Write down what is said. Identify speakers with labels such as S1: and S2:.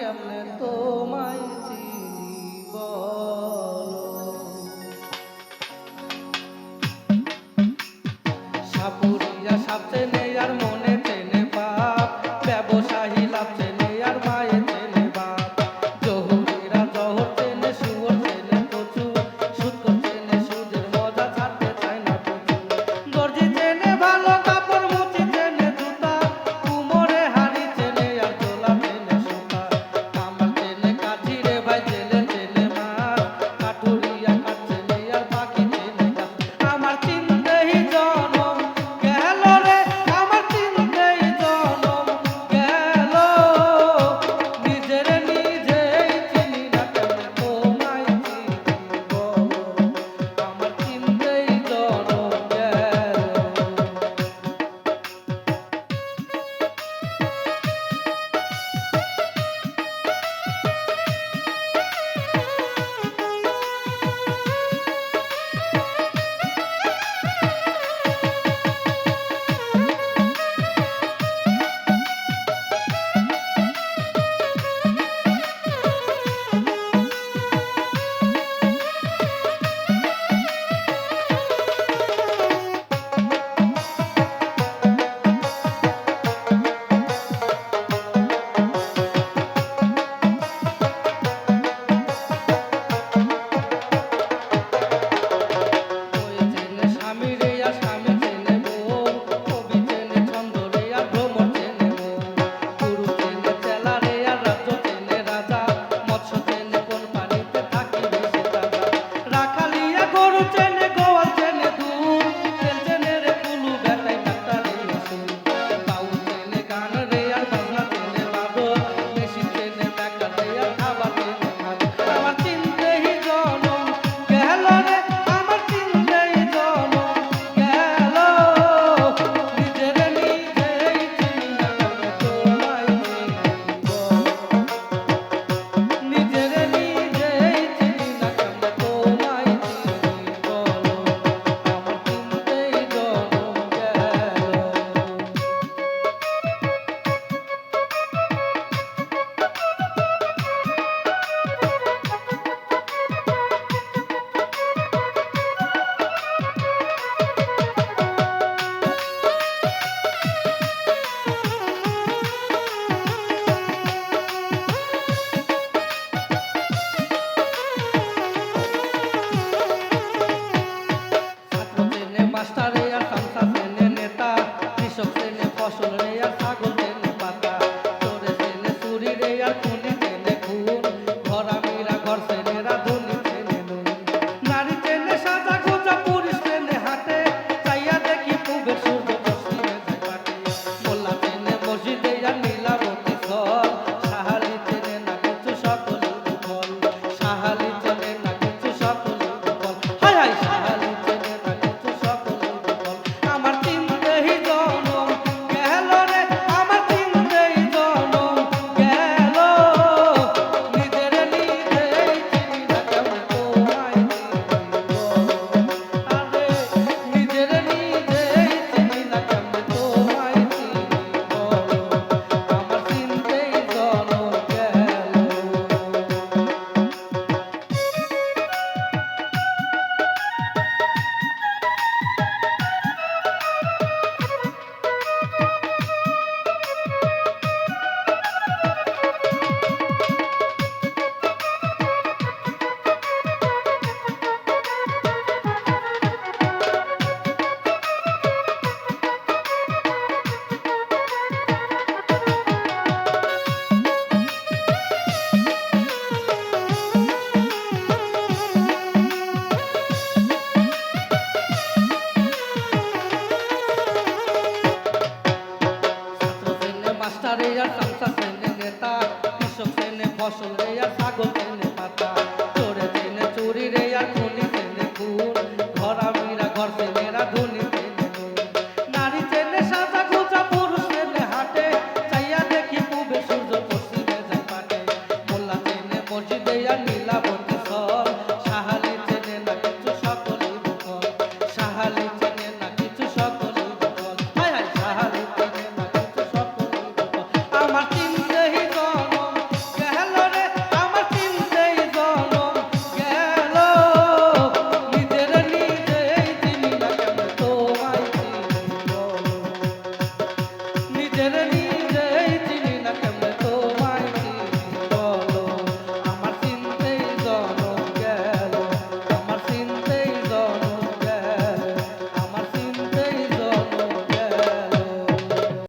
S1: কেমনে তোমায় চিনি বলো? সাপুরিয়া সাপতে নেই আর মনে টেনে পাপ ব্যবসা ফসল রে আর ছাগল পাতা।